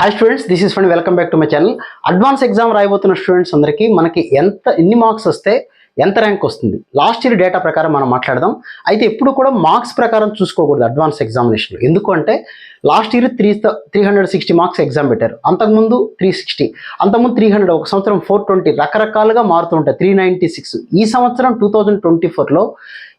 Hi students this is fund welcome back to my channel advance exam రాయబోతున్న students అందరికీ మనకి ఎంత ఎన్ని marks వస్తే ఎంత ర్యాంక్ వస్తుంది? లాస్ట్ ఇయర్ డేటా ప్రకారం మనం మాట్లాడదాం. అయితే ఎప్పుడు కూడా మార్క్స్ ప్రకారం చూసుకోకూడదు అడ్వాన్స్ ఎగ్జామినేషన్లో ఎందుకంటే last year three three hundred sixty marks exam పెట్టారు. అంతకుముందు త్రీ సిక్స్టీ అంతకుముందు త్రీ హండ్రెడ్ ఒక సంవత్సరం ఫోర్ ట్వంటీ రకరకాలుగా మారుతుంటాయి త్రీ నైంటీ సిక్స్ ఈ సంవత్సరం టూ థౌజండ్ ట్వంటీ ఫోర్లో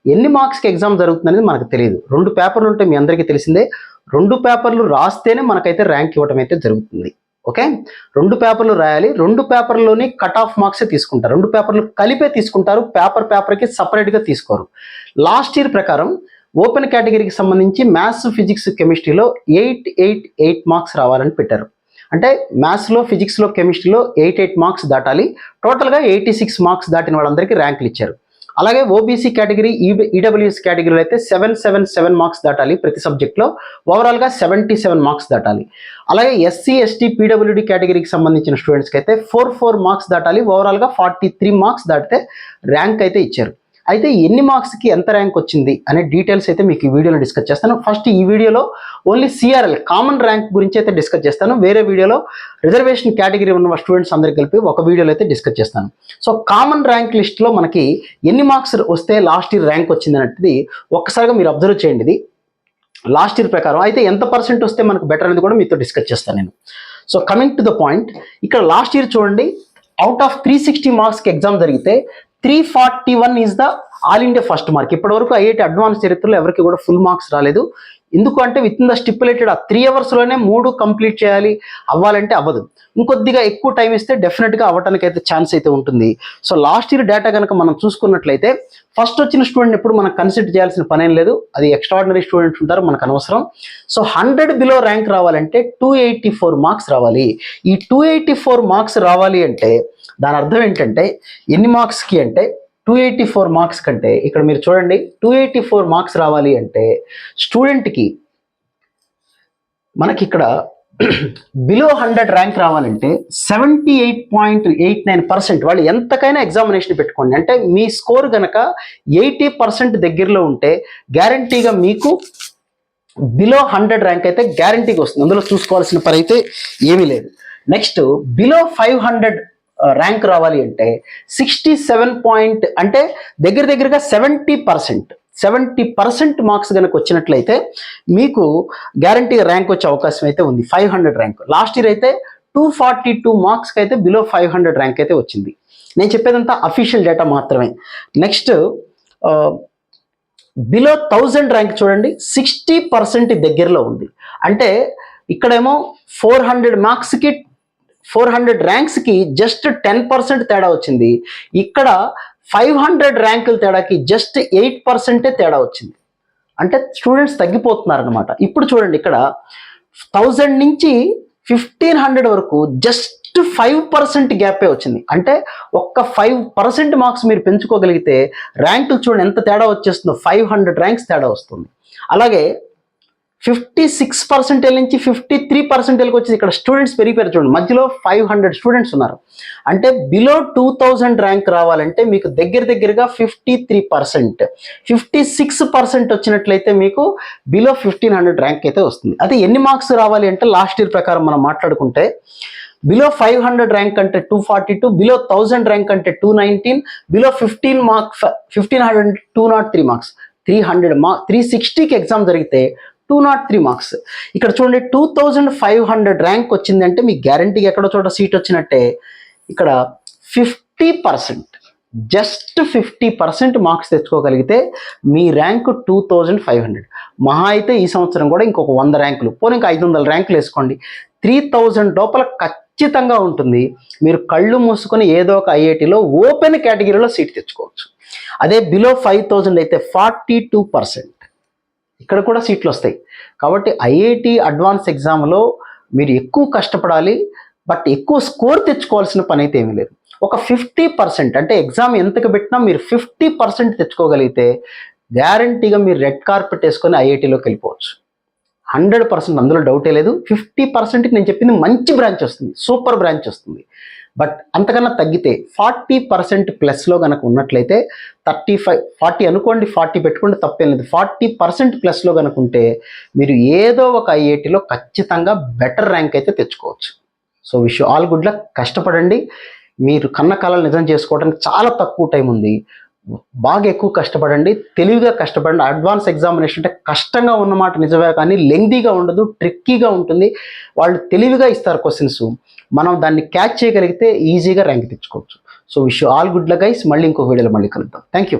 ఎన్ని మార్క్స్కి ఎగ్జామ్ జరుగుతుందనేది మనకు తెలియదు. రెండు పేపర్లు ఉంటే మీ అందరికీ తెలిసిందే. రెండు పేపర్లు రాస్తేనే మనకైతే ర్యాంక్ ఇవ్వడం అయితే జరుగుతుంది. ఓకే? రెండు పేపర్లు రాయాలి. రెండు పేపర్లోని కట్ ఆఫ్ మార్క్సే తీసుకుంటారు. రెండు పేపర్లు కలిపే తీసుకుంటారు. పేపర్ పేపర్కి సపరేట్గా తీసుకోరు. లాస్ట్ ఇయర్ ప్రకారం ఓపెన్ కేటగిరీకి సంబంధించి మ్యాథ్స్ ఫిజిక్స్ కెమిస్ట్రీలో ఎయిట్ ఎయిట్ ఎయిట్ మార్క్స్ రావాలని పెట్టారు. అంటే మ్యాథ్స్లో ఫిజిక్స్లో కెమిస్ట్రీలో ఎయిట్ ఎయిట్ మార్క్స్ దాటాలి. టోటల్గా ఎయిటీ సిక్స్ మార్క్స్ దాటిన వాళ్ళందరికీ ర్యాంకులు ఇచ్చారు. అలాగే ఓబీసీ కేటగిరీ ఈడబ్ల్యూఎస్ కేటగిరీలో అయితే సెవెన్ సెవెన్ సెవెన్ మార్క్స్ దాటాలి ప్రతి సబ్జెక్ట్లో ఓవరాల్గా సెవెంటీ సెవెన్ మార్క్స్ దాటాలి. అలాగే ఎస్సీ ఎస్టీ పీడబ్ల్యూడి కేటగిరీకి సంబంధించిన స్టూడెంట్స్కి అయితే ఫోర్ ఫోర్ మార్క్స్ దాటాలి. ఓవరాల్గా ఫార్టీ త్రీ మార్క్స్ దాటితే ర్యాంక్ అయితే ఇచ్చారు. అయితే ఎన్ని మార్క్స్కి ఎంత ర్యాంక్ వచ్చింది అనే డీటెయిల్స్ అయితే మీకు ఈ వీడియోలో డిస్కస్ చేస్తాను. ఫస్ట్ ఈ వీడియోలో ఓన్లీ సిఆర్ఎల్ కామన్ ర్యాంక్ గురించి అయితే డిస్కస్ చేస్తాను. వేరే వీడియోలో రిజర్వేషన్ కేటగిరీ ఉన్న స్టూడెంట్స్ అందరికి కలిపి ఒక వీడియోలో అయితే డిస్కస్ చేస్తాను. సో కామన్ ర్యాంక్ లిస్ట్లో మనకి ఎన్ని మార్క్స్ వస్తే లాస్ట్ ఇయర్ ర్యాంక్ వచ్చింది అనేది ఒక్కసారిగా మీరు అబ్జర్వ్ చేయండి ఇది. లాస్ట్ ఇయర్ ప్రకారం అయితే ఎంత పర్సెంట్ వస్తే మనకు బెటర్ అనేది కూడా మీతో డిస్కస్ చేస్తాను నేను. So coming to the point ఇక్కడ లాస్ట్ ఇయర్ చూడండి అవుట్ ఆఫ్ త్రీ సిక్స్టీ మార్క్స్కి ఎగ్జామ్ జరిగితే three forty one is the all India first mark ఇప్పటివరకు ఐఐటి అడ్వాన్స్ చరిత్రలో ఎవరికి కూడా ఫుల్ మార్క్స్ రాలేదు. ఎందుకు అంటే విత్ ఇన్ ద స్టిపులేటెడ్ ఆ త్రీ అవర్స్లోనే మూడు కంప్లీట్ చేయాలి అవ్వాలంటే అవ్వదు. ఇంకొద్దిగా ఎక్కువ టైం ఇస్తే డెఫినెట్గా అవ్వడానికి అయితే ఛాన్స్ అయితే ఉంటుంది. సో లాస్ట్ ఇయర్ డేటా కనుక మనం చూసుకున్నట్లయితే ఫస్ట్ వచ్చిన స్టూడెంట్ ఎప్పుడు మనం కన్సిడర్ చేయాల్సిన పని ఏం లేదు. అది ఎక్స్ట్రాడినరీ స్టూడెంట్స్ ఉంటారు మనకు అనవసరం. సో హండ్రెడ్ బిలో ర్యాంక్ రావాలంటే టూ ఎయిటీ ఫోర్ మార్క్స్ రావాలి. ఈ టూ ఎయిటీ ఫోర్ మార్క్స్ రావాలి అంటే దాని అర్థం ఏంటంటే ఎన్ని మార్క్స్కి అంటే టూ ఎయిటీ ఫోర్ మార్క్స్ కంటే ఇక్కడ మీరు చూడండి టూ ఎయిటీ ఫోర్ మార్క్స్ రావాలి అంటే స్టూడెంట్కి మనకి ఇక్కడ బిలో హండ్రెడ్ ర్యాంక్ రావాలంటే seventy eight point eight nine percent వాళ్ళు ఎంతకైనా ఎగ్జామినేషన్ పెట్టుకోండి. అంటే మీ స్కోర్ గనక ఎయిటీ పర్సెంట్ దగ్గరలో ఉంటే గ్యారంటీగా మీకు బిలో హండ్రెడ్ ర్యాంక్ అయితే గ్యారంటీగా వస్తుంది. అందులో చూసుకోవాల్సిన పని అయితే ఏమీ లేదు. Next below five hundred rank రావాలి అంటే సిక్స్టీ సెవెన్ పాయింట్ అంటే దగ్గర దగ్గరగా seventy percent seventy percent marks కనుక వచ్చినట్లయితే మీకు గ్యారంటీ ర్యాంక్ వచ్చే అవకాశం అయితే ఉంది five hundred rank last year అయితే టూ ఫార్టీ టూ మార్క్స్కి అయితే బిలో ఫైవ్ హండ్రెడ్ ర్యాంక్ అయితే వచ్చింది. నేను చెప్పేదంతా అఫీషియల్ డేటా మాత్రమే. నెక్స్ట్ బిలో థౌజండ్ ర్యాంక్ చూడండి సిక్స్టీ పర్సెంట్ దగ్గరలో ఉంది. అంటే ఇక్కడేమో ఫోర్ హండ్రెడ్ మార్క్స్కి ఫోర్ హండ్రెడ్ ర్యాంక్స్కి జస్ట్ టెన్ పర్సెంట్ తేడా వచ్చింది. ఇక్కడ ఫైవ్ హండ్రెడ్ ర్యాంకుల తేడాకి జస్ట్ ఎయిట్ పర్సెంటే తేడా వచ్చింది. అంటే స్టూడెంట్స్ తగ్గిపోతున్నారు అనమాట ఇప్పుడు చూడండి ఇక్కడ థౌజండ్ నుంచి ఫిఫ్టీన్ హండ్రెడ్ వరకు జస్ట్ ఫైవ్ పర్సెంట్ గ్యాపే వచ్చింది. అంటే ఒక్క ఫైవ్ పర్సెంట్ మార్క్స్ మీరు పెంచుకోగలిగితే ర్యాంకులు చూడండి ఎంత తేడా వచ్చేస్తుందో ఫైవ్ హండ్రెడ్ ర్యాంక్స్ తేడా వస్తుంది. అలాగే ఫిఫ్టీ సిక్స్ పర్సెంటేజ్ నుంచి ఫిఫ్టీ త్రీ పర్సెంటేజ్కి వచ్చి ఇక్కడ స్టూడెంట్స్ పెరిగిపోయారు చూడండి. మధ్యలో ఫైవ్ హండ్రెడ్ స్టూడెంట్స్ ఉన్నారు. అంటే బిలో టూ థౌజండ్ ర్యాంక్ రావాలంటే మీకు దగ్గర దగ్గరగా fifty three percent fifty six percent వచ్చినట్లయితే మీకు బిలో ఫిఫ్టీన్ హండ్రెడ్ ర్యాంక్ అయితే వస్తుంది. అది ఎన్ని మార్క్స్ రావాలి అంటే లాస్ట్ ఇయర్ ప్రకారం మనం మాట్లాడుకుంటే బిలో ఫైవ్ హండ్రెడ్ ర్యాంక్ అంటే two forty two below thousand rank అంటే two nineteen below fifteen marks fifteen hundred two nought three marks three hundred mark three సిక్స్టీకి exam జరిగితే టూ నాట్ త్రీ మార్క్స్. ఇక్కడ చూడండి two thousand five hundred rank వచ్చిందంటే మీ గ్యారంటీగా ఎక్కడో చోట seat వచ్చినట్టే. ఇక్కడ fifty percent just fifty percent marks తెచ్చుకోగలిగితే మీ rank two thousand five hundred. మహా అయితే ఈ సంవత్సరం కూడా ఇంకొక వంద ర్యాంకులు. పోనీ ఇంకా ఐదు వందల ర్యాంకులు వేసుకోండి. త్రీ థౌజండ్ లోపల ఖచ్చితంగా ఉంటుంది. మీరు కళ్ళు మూసుకొని ఏదో ఒక ఐఐటిలో ఓపెన్ కేటగిరీలో సీట్ తెచ్చుకోవచ్చు. అదే బిలో ఫైవ్ థౌజండ్ అయితే ఫార్టీ టూ పర్సెంట్. ఇక్కడ కూడా సీట్లు వస్తాయి. కాబట్టి ఐఐటి అడ్వాన్స్ ఎగ్జామ్లో మీరు ఎక్కువ కష్టపడాలి బట్ ఎక్కువ స్కోర్ తెచ్చుకోవాల్సిన పని అయితే ఏమీ లేదు. ఒక ఫిఫ్టీ పర్సెంట్ అంటే ఎగ్జామ్ ఎంతకు పెట్టినా మీరు ఫిఫ్టీ పర్సెంట్ తెచ్చుకోగలిగితే గ్యారంటీగా మీరు రెడ్ కార్పెట్ వేసుకొని ఐఐటిలోకి వెళ్ళిపోవచ్చు. హండ్రెడ్ పర్సెంట్ అందులో డౌటే లేదు. ఫిఫ్టీ పర్సెంట్కి నేను చెప్పింది మంచి బ్రాంచ్ వస్తుంది. సూపర్ బ్రాంచ్ వస్తుంది. బట్ అంతకన్నా తగ్గితే ఫార్టీ పర్సెంట్ ప్లస్లో కనుక ఉన్నట్లయితే థర్టీ ఫైవ్ ఫార్టీ అనుకోండి ఫార్టీ పెట్టుకుంటే తప్పేం లేదు. ఫార్టీ పర్సెంట్ ప్లస్లో కనుక ఉంటే మీరు ఏదో ఒక ఐఐటిలో ఖచ్చితంగా బెటర్ ర్యాంక్ అయితే తెచ్చుకోవచ్చు. So wish all good luck. కష్టపడండి. మీరు కన్న కళలు నిజం చేసుకోవడానికి చాలా తక్కువ టైం ఉంది. బాగా ఎక్కువ కష్టపడండి తెలివిగా కష్టపడండి. అడ్వాన్స్ ఎగ్జామినేషన్ అంటే కష్టంగా ఉన్నమాట నిజమే కానీ లెంగ్దీగా ఉండదు ట్రిక్కీగా ఉంటుంది. వాళ్ళు తెలివిగా ఇస్తారు క్వశ్చన్స్ మనం దాన్ని క్యాచ్ చేయగలిగితే ఈజీగా ర్యాంక్ తెచ్చుకోవచ్చు. So wish all good luck guys మళ్ళీ ఇంకో వీడియోలో మళ్ళీ కలుద్దాం. Thank you